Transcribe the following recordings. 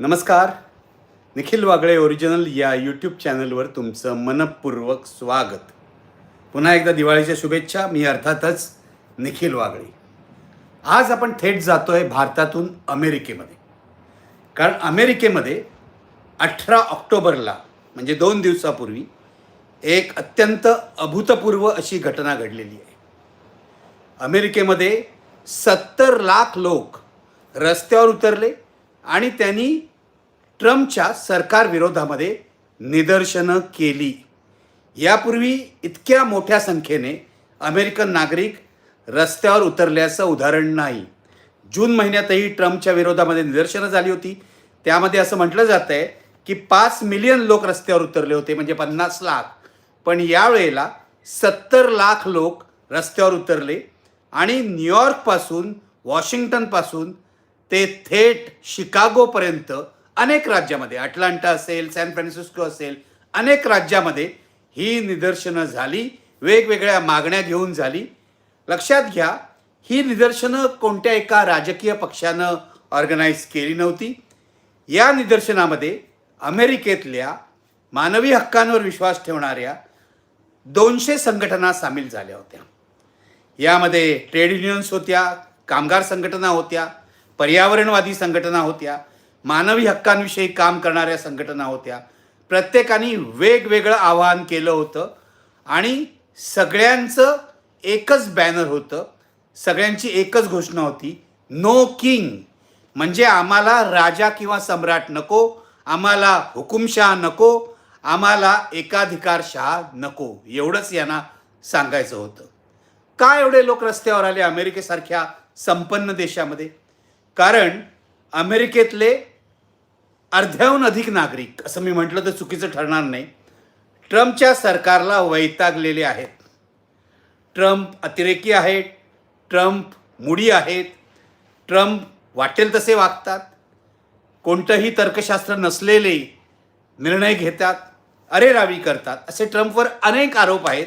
नमस्कार. निखिल वागळे ओरिजिनल या यूट्यूब चॅनलवर तुमचं मनपूर्वक स्वागत. पुन्हा एकदा दिवाळीच्या शुभेच्छा. मी अर्थातच निखिल वागळे. आज आपण थेट जातो आहे भारतातून अमेरिकेमध्ये. कारण अमेरिकेमध्ये अठरा ऑक्टोबरला म्हणजे दोन दिवसापूर्वी एक अत्यंत अभूतपूर्व अशी घटना घडलेली आहे. अमेरिकेमध्ये सत्तर लाख लोक रस्त्यावर उतरले आणि त्यांनी ट्रम्पच्या सरकारविरोधामध्ये निदर्शनं केली. यापूर्वी इतक्या मोठ्या संख्येने अमेरिकन नागरिक रस्त्यावर उतरल्याचं उदाहरण नाही. जून महिन्यातही ट्रम्पच्या विरोधामध्ये निदर्शनं झाली होती. त्यामध्ये असं म्हटलं जातं आहे की पाच मिलियन लोक रस्त्यावर उतरले होते म्हणजे पन्नास लाख. पण यावेळेला सत्तर लाख लोक रस्त्यावर उतरले आणि न्यूयॉर्कपासून वॉशिंग्टनपासून ते थेट शिकागोपर्यंत अनेक राज्यामध्ये अटलांटा असेल सॅन फ्रान्सिस्को असेल अनेक राज्यामध्ये ही निदर्शनं झाली वेगवेगळ्या मागण्या घेऊन झाली. लक्षात घ्या ही निदर्शनं कोणत्या एका राजकीय पक्षानं ऑर्गनाईज केली नव्हती. या निदर्शनामध्ये अमेरिकेतल्या मानवी हक्कांवर विश्वास ठेवणाऱ्या दोनशे संघटना सामील झाल्या होत्या. यामध्ये ट्रेड युनियन्स होत्या कामगार संघटना होत्या पर्यावरणवादी संघटना होत्या मानवी हक्कांविषयी काम करणाऱ्या संघटना होत्या. प्रत्येकाने वेगवेगळं आवाहन केलं होतं. आणि सगळ्यांचं एकच बॅनर होतं. सगळ्यांची एकच घोषणा होती. नो किंग म्हणजे आम्हाला राजा किंवा सम्राट नको. आम्हाला हुकुमशहा नको. आम्हाला एकाधिकारशहा नको. एवढंच यांना सांगायचं होतं. का एवढे लोक रस्त्यावर आले? अमेरिकेसारख्या संपन्न देशामध्ये. कारण अमेरिकेतले अर्ध्याहून अधिक नागरिक असं मी म्हटलं तर चुकीचं ठरणार नाही. ट्रम्पच्या सरकारला वैतागलेले आहेत. ट्रम्प अतिरेकी आहेत ट्रम्प मुडी आहेत ट्रम्प वाटेल तसे वागतात. कोणतंही तर्कशास्त्र नसलेले निर्णय घेतात अरे रावी करतात असे ट्रम्पवर अनेक आरोप आहेत.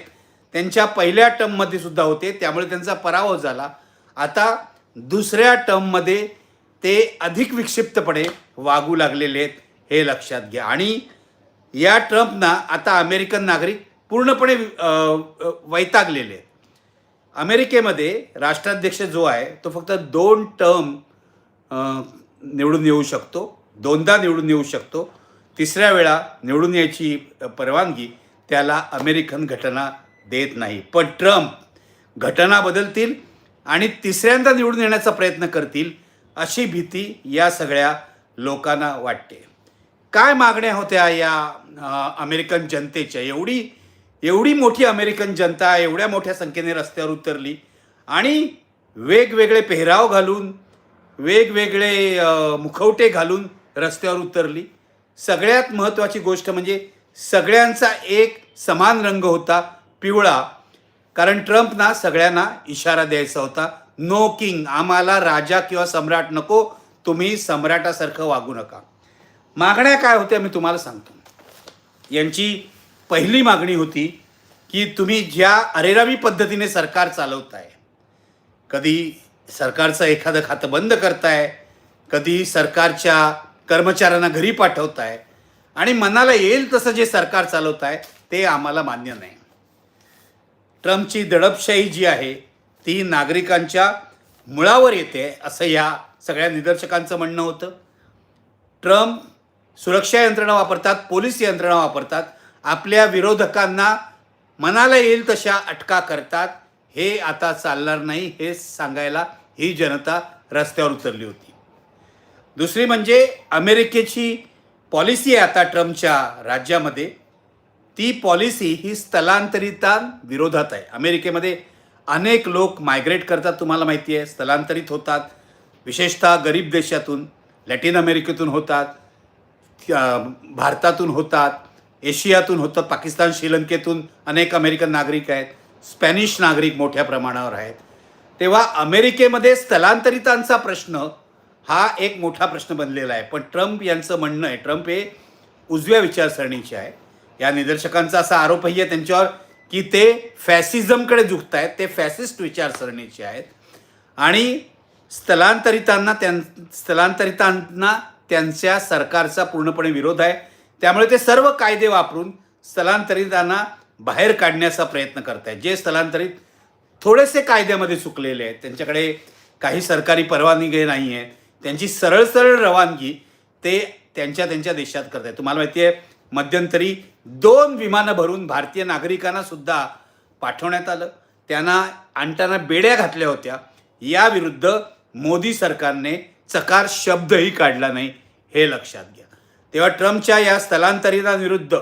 त्यांच्या पहिल्या टर्ममध्ये सुद्धा होते त्यामुळे त्यांचा पराभव झाला. आता दुसऱ्या टर्ममध्ये ते अधिक विक्षिप्तपणे वागू लागलेले आहेत हे लक्षात घ्या. आणि या ट्रम्पना आता अमेरिकन नागरिक पूर्णपणे वैतागलेले आहेत. अमेरिकेमध्ये राष्ट्राध्यक्ष जो आहे तो फक्त दोन टर्म निवडून येऊ शकतो. दोनदा निवडून येऊ शकतो. तिसऱ्या वेळा निवडून यायची परवानगी त्याला अमेरिकन घटना देत नाही. पण ट्रम्प घटना बदलतील आणि तिसऱ्यांदा निवडून येण्याचा प्रयत्न करतील अशी भीती या सगळ्या लोकांना वाटते. काय मागण्या होत्या या अमेरिकन जनतेच्या? एवढी एवढी मोठी अमेरिकन जनता एवढ्या मोठ्या संख्येने रस्त्यावर उतरली आणि वेगवेगळे पेहराव घालून वेगवेगळे मुखवटे घालून रस्त्यावर उतरली. सगळ्यात महत्त्वाची गोष्ट म्हणजे सगळ्यांचा एक समान रंग होता पिवळा. कारण ट्रम्पना सगळ्यांना इशारा द्यायचा होता. नो किंग आम्हाला राजा किंवा सम्राट नको तुम्ही सम्राटासारखं वागू नका. मागण्या काय होत्या मी तुम्हाला सांगतो. यांची पहिली मागणी होती की तुम्ही ज्या अरेरावी पद्धतीने सरकार चालवताय कधी सरकारचं एखादं खातं बंद करताय कधी सरकारच्या कर्मचाऱ्यांना घरी पाठवताय आणि मनाला येईल तसं जे सरकार चालवताय ते आम्हाला मान्य नाही. ट्रम्पची दडपशाही जी आहे ती नागरिकांच्या मुळावर येते असं या सगळ्या निदर्शकांचं म्हणणं होतं. ट्रम्प सुरक्षा यंत्रणा वापरतात पोलीस यंत्रणा वापरतात आपल्या विरोधकांना मनाला येईल तशा अटका करतात. हे आता चालणार नाही हे सांगायला ही जनता रस्त्यावर उतरली होती. दुसरी म्हणजे अमेरिकेची पॉलिसी आहे आता ट्रम्पच्या राज्यामध्ये. ती पॉलिसी ही स्थलांतरितां विरोधात आहे. अमेरिकेमध्ये अनेक लोक मायग्रेट करतात तुम्हाला माहिती आहे स्थलांतरित होतात. विशेषतः गरीब देशातून लॅटिन अमेरिकेतून होतात भारतातून होतात एशियातून होतात पाकिस्तान श्रीलंकेतून अनेक अमेरिकन नागरिक आहेत स्पॅनिश नागरिक मोठ्या प्रमाणावर आहेत. तेव्हा अमेरिकेमध्ये स्थलांतरितांचा प्रश्न हा एक मोठा प्रश्न बनलेला आहे. पण ट्रम्प यांचं म्हणणं आहे ट्रम्प हे उजव्या विचारसरणीचे आहे. या निदर्शकांचा असा आरोपही आहे त्यांच्यावर की ते फॅसिझमकडे झुकत आहेत ते फॅसिस्ट विचारसरणीचे आहेत. आणि स्थलांतरितांना त्यां स्थलांतरितांना त्यांच्या सरकारचा पूर्णपणे विरोध आहे. त्यामुळे ते सर्व कायदे वापरून स्थलांतरितांना बाहेर काढण्याचा प्रयत्न करत आहेत जे स्थलांतरित थोडेसे कायद्यामध्ये चुकलेले आहेत त्यांच्याकडे काही सरकारी परवानगी नाही आहेत त्यांची सरळ सरळ रवानगी ते त्यांच्या त्यांच्या देशात करत आहेत तुम्हाला माहिती आहे मध्यंतरी दोन विमानं भरून भारतीय नागरिकांना सुद्धा पाठवण्यात आलं. त्यांना आणताना बेड्या घातल्या होत्या. याविरुद्ध मोदी सरकारने चकार शब्दही काढला नाही हे लक्षात घ्या. तेव्हा ट्रम्पच्या या स्थलांतरितांविरुद्ध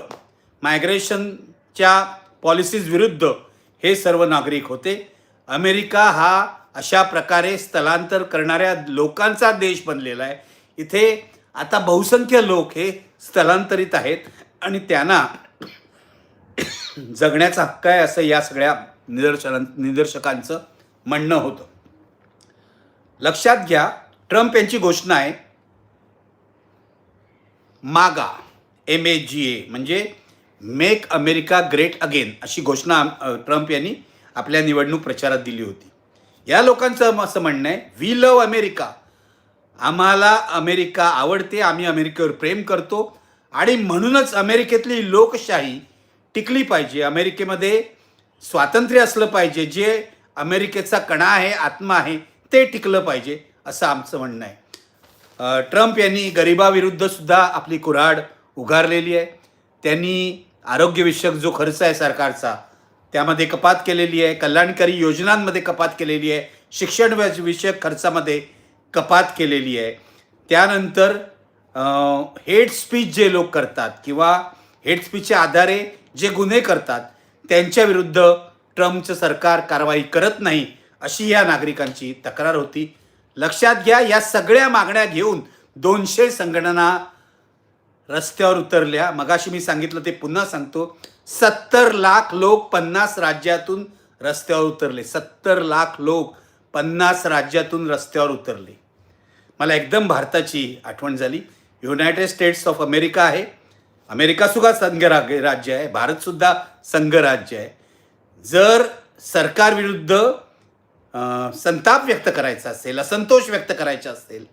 मायग्रेशनच्या पॉलिसीज विरुद्ध हे सर्व नागरिक होते. अमेरिका हा अशा प्रकारे स्थलांतर करणाऱ्या लोकांचा देश बनलेला आहे. इथे आता बहुसंख्य लोक हे स्थलांतरित आहेत आणि त्यांना जगण्याचा हक्क आहे असं या सगळ्या निदर्शनां निदर्शकांचं म्हणणं होतं. लक्षात घ्या ट्रम्प यांची घोषणा आहे मागा एम ए जी ए म्हणजे मेक अमेरिका ग्रेट अगेन अशी घोषणा ट्रम्प यांनी आपल्या निवडणूक प्रचारात दिली होती. या लोकांचं असं म्हणणं आहे वी लव अमेरिका आम्हाला अमेरिका आवडते आम्ही अमेरिकेवर प्रेम करतो. आणि म्हणूनच अमेरिकेतली लोकशाही टिकली पाहिजे. अमेरिकेमध्ये स्वातंत्र्य असलं पाहिजे. जे अमेरिकेचा कणा आहे आत्मा आहे ते टिकलं पाहिजे असं आमचं म्हणणं आहे. ट्रम्प यांनी गरिबाविरुद्ध सुद्धा आपली कुऱ्हाड उघारलेली आहे. त्यांनी आरोग्यविषयक जो खर्च आहे सरकारचा त्यामध्ये कपात केलेली आहे. कल्याणकारी योजनांमध्ये कपात केलेली आहे. शिक्षण विषयक खर्चामध्ये कपात केलेली आहे. त्यानंतर हेड स्पीच जे लोक करतात किंवा हेड स्पीचच्या आधारे जे गुन्हे करतात त्यांच्याविरुद्ध ट्रम्पचं सरकार कारवाई करत नाही अशी या नागरिकांची तक्रार होती. लक्षात घ्या या सगळ्या मागण्या घेऊन दोनशे संघटना रस्त्यावर उतरल्या. मगाशी मी सांगितलं ते पुन्हा सांगतो. सत्तर लाख लोक पन्नास राज्यातून रस्त्यावर उतरले. सत्तर लाख लोक पन्नास राज्यातून रस्त्यावर उतरले. मला एकदम भारताची आठवण झाली. युनायटेड स्टेट्स ऑफ अमेरिका आहे अमेरिकासुद्धा संघराग राज्य आहे. भारतसुद्धा संघराज्य आहे. जर सरकारविरुद्ध संताप व्यक्त करायचा असेल असंतोष व्यक्त करायचा असेल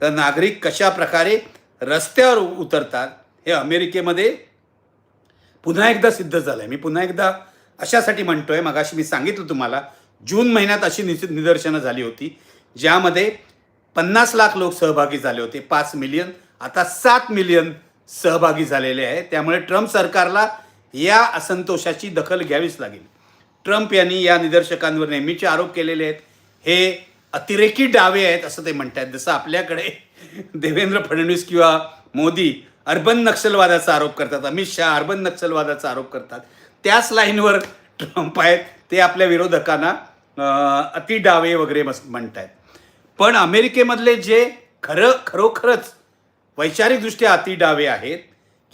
तर नागरिक कशा प्रकारे रस्त्यावर उतरतात हे अमेरिकेमध्ये पुन्हा एकदा सिद्ध झालं आहे मी पुन्हा एकदा अशासाठी म्हणतोय मगाशी मी सांगितलं तुम्हाला जून महिन्यात अशी निश्चित निदर्शनं झाली होती ज्यामध्ये पन्नास लाख लोक सहभागी झाले होते पाच मिलियन आता सात मिलियन सहभागी झालेले आहे त्यामुळे ट्रम्प सरकारला या असंतोषाची दखल घ्यावीच लागेल. ट्रम्प यांनी या निदर्शकांवर नेहमीचे आरोप केलेले आहेत. हे अतिरेकी डावे आहेत असं ते म्हणतात जसं आपल्याकडे देवेंद्र फडणवीस किंवा मोदी अर्बन नक्षलवादाचा आरोप करतात अमित शहा अर्बन नक्षलवादाचा आरोप करतात. त्याच लाईनवर ट्रम्प आहेत ते आपल्या विरोधकांना अति डावे वगैरे बस म्हणतायत. पण अमेरिकेमधले जे खरं खरोखरच वैचारिकदृष्ट्या अति डावे आहेत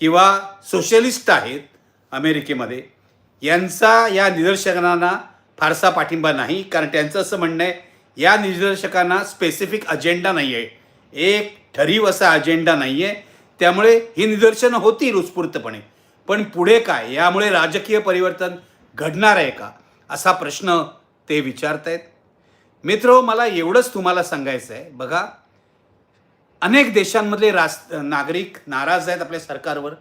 किंवा सोशलिस्ट आहेत अमेरिकेमध्ये यांचा या निदर्शकांना फारसा पाठिंबा नाही. कारण त्यांचं असं म्हणणं आहे या निदर्शकांना स्पेसिफिक अजेंडा नाही आहे एक ठरीव असा अजेंडा नाही आहे त्यामुळे ही निदर्शनं होती उत्स्फूर्तपणे पण पुढे काय? यामुळे राजकीय परिवर्तन घडणार आहे का? असा प्रश्न ते विचारतायत. मित्र हो, मला एवढंच तुम्हाला सांगायचं आहे बघा अनेक देशांमधले रास नागरिक नाराज आहेत आपल्या सरकारवर.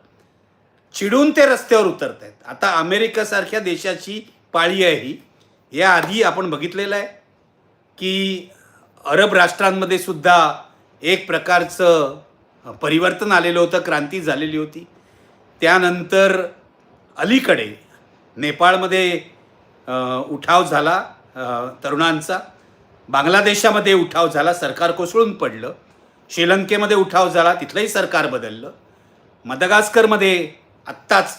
चिडून ते रस्त्यावर उतरत आहेत आता अमेरिकेसारख्या देशाची पाळी आहे ही. याआधी आपण बघितलेलं आहे की अरब राष्ट्रांमध्ये सुद्धा एक प्रकारचं परिवर्तन आलेलं होतं क्रांती झालेली होती. त्यानंतर अलीकडे नेपाळमध्ये उठाव झाला. तरुणांचा. बांगलादेशामध्ये उठाव झाला सरकार कोसळून पडलं. श्रीलंकेमध्ये उठाव झाला तिथलंही सरकार बदललं. मदगास्करमध्ये आत्ताच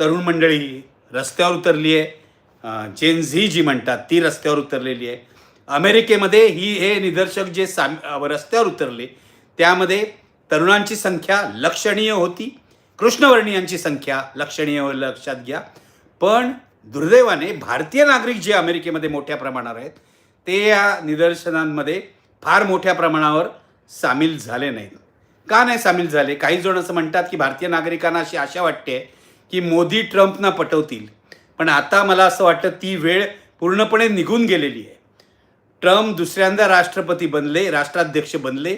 तरुण मंडळी रस्त्यावर उतरली आहे जेन झी जी म्हणतात ती रस्त्यावर उतरलेली आहे. अमेरिकेमध्ये ही हे निदर्शक जे साम रस्त्यावर उतरले त्यामध्ये तरुणांची संख्या लक्षणीय होती. कृष्णवर्णीयांची संख्या लक्षणीय लक्षात घ्या. पण दुर्दैवाने भारतीय नागरिक जे अमेरिकेमध्ये मोठ्या प्रमाणावर आहेत ते या निदर्शनांमध्ये फार मोठ्या प्रमाणावर सामील झाले नाहीत. का नाही सामील झाले? काही जण असं म्हणतात की भारतीय नागरिकांना अशी आशा वाटते की मोदी ट्रम्पना पटवतील. पण आता मला असं वाटतं ती वेळ पूर्णपणे निघून गेलेली आहे. ट्रम्प दुसऱ्यांदा राष्ट्रपती बनले राष्ट्राध्यक्ष बनले.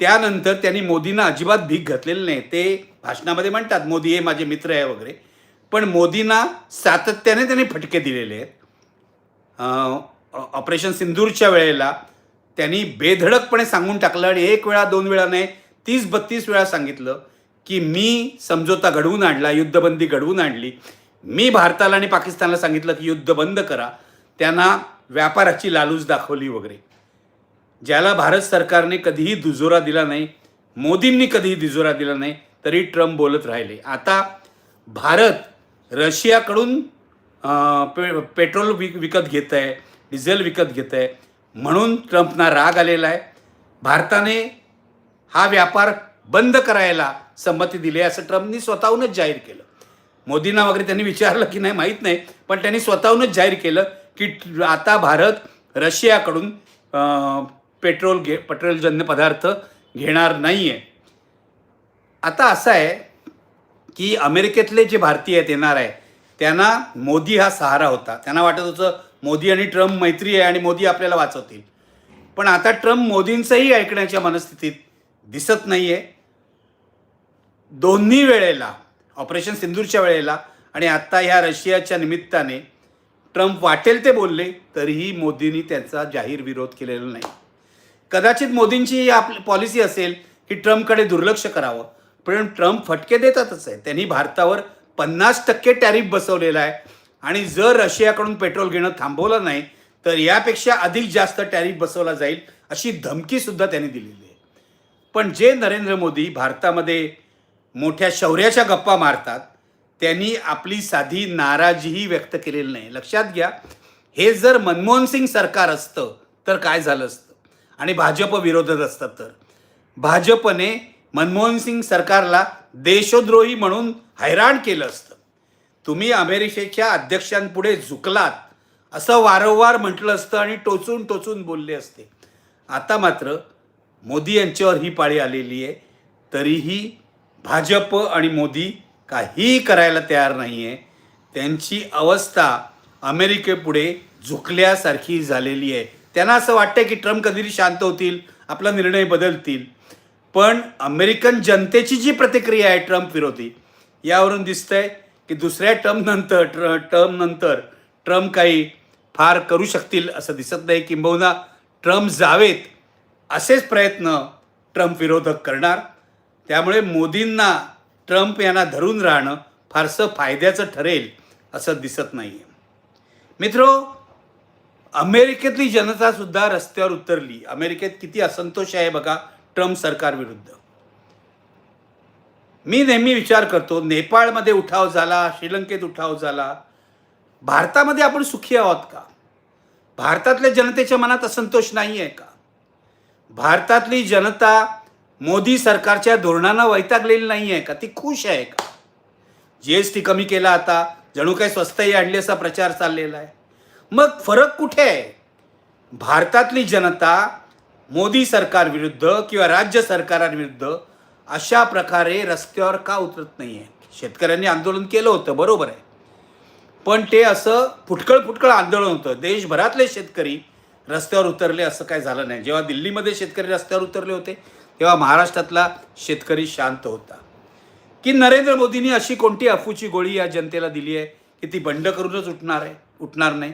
त्यानंतर त्यांनी मोदींना अजिबात भीक घातलेली नाही. ते भाषणामध्ये म्हणतात मोदी हे माझे मित्र आहे वगैरे. पण मोदींना सातत्याने त्यांनी फटके दिलेले आहेत. ऑपरेशन सिंदूरच्या वेळेला त्यांनी बेधडकपणे सांगून टाकलं आणि एक वेळा दोन वेळा नाही तीस बत्तीस वेळा सांगितलं की मी समझोता घडवून आणला युद्धबंदी घडवून आणली. मी भारताला आणि पाकिस्तानला सांगितलं की युद्ध बंद करा. त्यांना व्यापाराची लालूच दाखवली वगैरे. ज्याला भारत सरकारने कधीही दुजोरा दिला नाही मोदींनी कधीही दुजोरा दिला नाही तरी ट्रम्प बोलत राहिले. आता भारत रशियाकडून पे पेट्रोल विक विकत घेत आहे डिझेल विकत घेत आहे म्हणून ट्रम्पना राग आलेला आहे. भारताने हा व्यापार बंद करायला संमती दिली आहे असं ट्रम्पनी स्वतःहूनच जाहीर केलं. मोदींना वगैरे त्यांनी विचारलं की नाही माहीत नाही पण त्यांनी स्वतःहूनच जाहीर केलं की आता भारत रशियाकडून पेट्रोल घे पेट्रोलजन्य पदार्थ घेणार नाही आहे आता असं आहे की अमेरिकेतले जे भारतीय आहेत येणार आहे त्यांना मोदी हा सहारा होता. त्यांना वाटत होतं मोदी आणि ट्रम्प मैत्री आहे आणि मोदी आपल्याला वाचवतील. पण आता ट्रम्प मोदींचंही ऐकण्याच्या मनस्थितीत दिसत नाही आहे दोन्ही वेळेला ऑपरेशन सिंदूरच्या वेळेला आणि आत्ता ह्या रशियाच्या निमित्ताने ट्रम्प वाटेल ते बोलले तरीही मोदींनी त्यांचा जाहीर विरोध केलेला नाही. कदाचित मोदींची ही आपली पॉलिसी असेल की ट्रम्पकडे दुर्लक्ष करावं. पण ट्रम्प फटके देतातच आहे. त्यांनी भारतावर पन्नास टक्के टॅरिफ बसवलेला आहे. आणि जर रशियाकडून पेट्रोल घेणं थांबवलं नाही तर यापेक्षा अधिक जास्त टॅरिफ बसवला जाईल अशी धमकीसुद्धा त्यांनी दिलेली आहे. पण जे नरेंद्र मोदी भारतामध्ये मोठ्या शौर्याच्या गप्पा मारतात त्यांनी आपली साधी नाराजीही व्यक्त केलेली नाही. लक्षात घ्या हे जर मनमोहन सिंग सरकार असतं तर काय झालं असतं? आणि भाजप विरोधात असतात तर? भाजपने मनमोहन सिंग सरकारला देशद्रोही म्हणून हैराण केलं असतं. तुम्ही अमेरिकेच्या अध्यक्षांपुढे झुकलात असं वारंवार म्हटलं असतं आणि टोचून टोचून बोलले असते. आता मात्र मोदी यांच्यावर ही पाळी आलेली आहे तरीही भाजप आणि मोदी काहीही करायला तयार नाही आहे त्यांची अवस्था अमेरिकेपुढे झुकल्यासारखी झालेली आहे. त्यांना असं वाटतं की ट्रम्प कधीतरी शांत होतील आपला निर्णय बदलतील. पण अमेरिकन जनतेची जी प्रतिक्रिया आहे ट्रम्प विरोधी यावरून दिसतंय की दुसऱ्या टर्म नंतर ट्र टर्म नंतर ट्रम्प काही फार करू शकतील असं दिसत नाही. किंबहुना ट्रम्प जावेत असेच प्रयत्न ट्रम्प विरोधक करणार. त्यामुळे मोदींना ट्रम्प यांना धरून राहणं फारसं फायद्याचं ठरेल असं दिसत नाही आहे मित्रो अमेरिकेतली जनतासुद्धा रस्त्यावर उतरली. अमेरिकेत किती असंतोष आहे बघा. ट्रम्प सरकारविरुद्ध मी नेहमी विचार करतो नेपाळमध्ये उठाव झाला श्रीलंकेत उठाव झाला भारतामध्ये आपण सुखी आहोत का? भारतातल्या जनतेच्या मनात असंतोष नाही आहे का? भारतातली जनता मोदी सरकारच्या धोरणांना वैतागलेली नाही आहे का? ती खुश आहे का? जी एस टी कमी केला आता जणू काही स्वस्तही आणली असा प्रचार चाललेला आहे. मग फरक कुठे आहे? भारतातली जनता मोदी सरकारविरुद्ध किंवा राज्य सरकारांविरुद्ध अशा प्रकारे रस्त्यावर का उतरत नाही आहे शेतकऱ्यांनी आंदोलन केलं होतं बरोबर आहे. पण ते असं फुटकळ फुटकळ आंदोलन होतं. देशभरातले शेतकरी रस्त्यावर उतरले असं काय झालं नाही. जेव्हा दिल्लीमध्ये शेतकरी रस्त्यावर उतरले होते तेव्हा महाराष्ट्रातला शेतकरी शांत होता. की नरेंद्र मोदींनी अशी कोणती अफूची गोळी या जनतेला दिली आहे की ती बंड करूनच उठणार आहे उठणार नाही?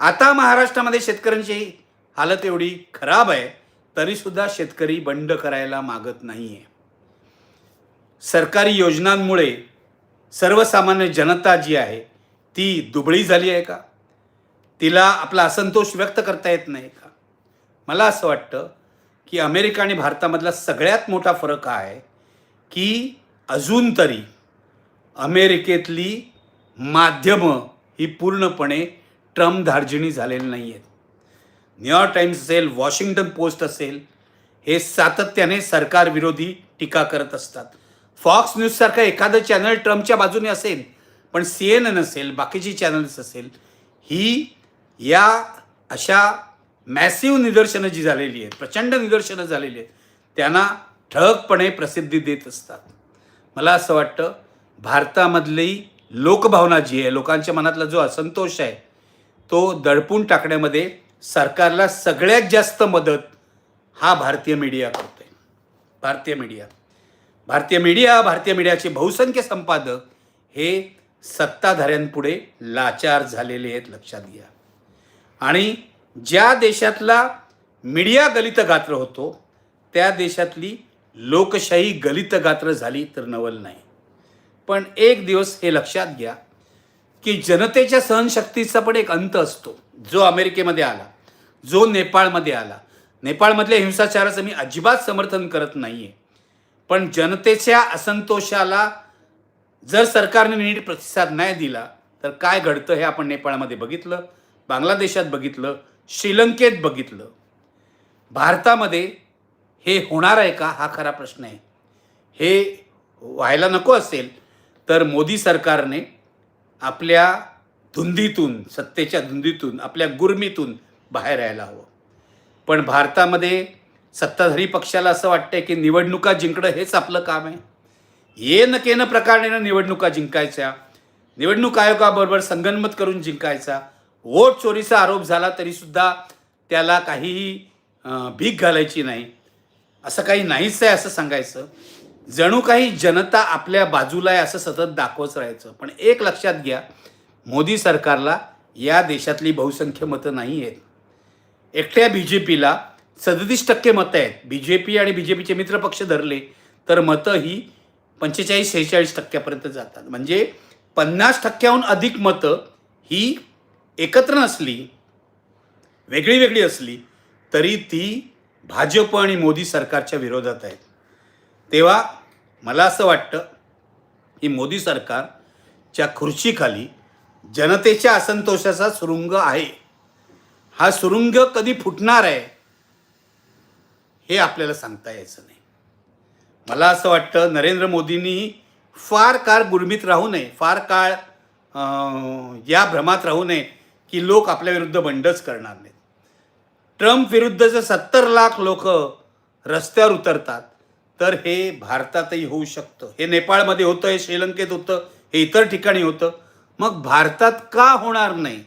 आता महाराष्ट्रामध्ये शेतकऱ्यांची हालत एवढी खराब आहे तरीसुद्धा शेतकरी बंड करायला मागत नाही आहे सरकारी योजनांमुळे सर्वसामान्य जनता जी आहे ती दुबळी झाली आहे का? तिला आपला असंतोष व्यक्त करता येत नाही का? मला असं वाटतं की अमेरिका आणि भारतामधला सगळ्यात मोठा फरक हा आहे की अजून तरी अमेरिकेतली माध्यमं ही पूर्णपणे ट्रम्प धार्जिणी झालेली नाही आहेत न्यूयॉर्क टाइम्स असेल वॉशिंग्टन पोस्ट असेल हे सातत्याने सरकारविरोधी टीका करत असतात. फॉक्स न्यूजसारखं एखादं चॅनल ट्रम्पच्या बाजूने असेल पण सी एन एन असेल बाकीची चॅनल्स असेल ही या अशा मॅसिव्ह निदर्शनं जी झालेली आहेत प्रचंड निदर्शनं झालेली आहेत त्यांना ठळकपणे प्रसिद्धी देत असतात. मला असं वाटतं भारतामधली लोकभावना जी आहे लोकांच्या मनातला जो असंतोष आहे तो दडपून टाकण्यामध्ये सरकारला सगळ्यात जास्त मदत हा भारतीय मीडिया करतोय. भारतीय मीडिया. भारतीय मीडिया भारतीय मीडियाचे बहुसंख्य संपादक हे सत्ताधाऱ्यांपुढे लाचार झालेले आहेत लक्षात घ्या. आणि ज्या देशातला मीडिया गलित गात्र होतो त्या देशातली लोकशाही गलित गात्र झाली तर नवल नाही. पण एक दिवस हे लक्षात घ्या की जनतेच्या सहनशक्तीचा पण एक अंत असतो जो अमेरिकेमध्ये आला. जो नेपाळमध्ये आला. नेपाळमधल्या हिंसाचाराचं मी अजिबात समर्थन करत नाही आहे पण जनतेच्या असंतोषाला जर सरकारने नीट प्रतिसाद नाही दिला तर काय घडतं हे आपण नेपाळमध्ये बघितलं बांगलादेशात बघितलं श्रीलंकेत बघितलं. भारतामध्ये हे होणार आहे का? हा खरा प्रश्न आहे. हे व्हायला नको असेल तर मोदी सरकारने आपल्या धुंदीतून सत्तेच्या धुंदीतून आपल्या गुरमीतून बाहेर यायला हवं. पण भारतामध्ये सत्ताधारी पक्षाला असं वाटतंय की निवडणुका जिंकणं हेच आपलं काम आहे. ये न केनं प्रकारेनं निवडणुका जिंकायच्या. निवडणूक आयोगाबरोबर संगनमत करून जिंकायचा. वोट चोरीचा आरोप झाला तरीसुद्धा त्याला काहीही भीक घालायची नाही. असं काही नाहीच आहे असं सांगायचं. जणू काही जनता आपल्या बाजूला आहे असं सतत दाखवत राहायचं. पण एक लक्षात घ्या मोदी सरकारला या देशातली बहुसंख्य मतं नाही आहेत. एकट्या बी जे पीला सदतीस टक्के मतं आहेत. बी जे पी आणि बी जे पीचे मित्रपक्ष धरले तर मतं ही पंचेचाळीस शेहेचाळीस टक्क्यापर्यंत जातात. म्हणजे पन्नास टक्क्याहून अधिक मतं ही एकत्र नसली वेगळी वेगळी असली तरी ती भाजप आणि मोदी सरकारच्या विरोधात आहेत. तेव्हा मला असं वाटतं की मोदी सरकारच्या खुर्चीखाली जनतेच्या असंतोषाचा सुरुंग आहे. हा सुरुंग कधी फुटणार आहे हे आपल्याला सांगता यायचं नाही. मला असं वाटतं नरेंद्र मोदींनी फार काळ गुरमीत राहू नये फार काळ या भ्रमात राहू नये की लोक आपल्या विरुद्ध बंडच करणार नाहीत. ट्रम्प विरुद्ध जर सत्तर लाख लोक रस्त्यावर उतरतात तर हे भारतातही होऊ शकतं. हे नेपाळमध्ये होतं हे श्रीलंकेत होतं हे इतर ठिकाणी होतं. मग भारतात का होणार नाही?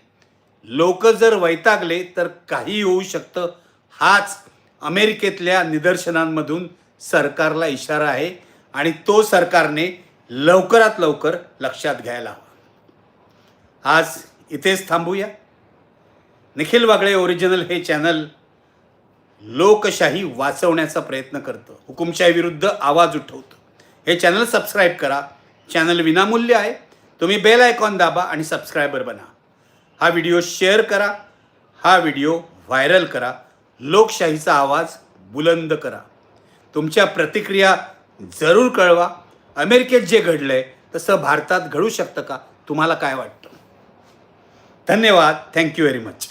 लोक जर वैतागले तर काही होऊ शकतं. हाच अमेरिकेतल्या निदर्शनांमधून सरकारला इशारा आहे आणि तो सरकारने लवकरात लवकर लक्षात घ्यायला हवा. आज इथेच थांबूया. निखिल वागळे ओरिजिनल हे चॅनल लोकशाही वाचवण्याचा प्रयत्न करतं. हुकुमशाहीविरुद्ध आवाज उठवतं. हे चॅनल सबस्क्राईब करा. चॅनल विनामूल्य आहे. तुम्ही बेल आयकॉन दाबा आणि सबस्क्रायबर बना. हा व्हिडिओ शेअर करा हा व्हिडिओ व्हायरल करा लोकशाहीचा आवाज बुलंद करा. तुमच्या प्रतिक्रिया जरूर कळवा. अमेरिकेत जे घडलं आहे तसं भारतात घडू शकतं का? तुम्हाला काय वाटतं? धन्यवाद. Thank you very much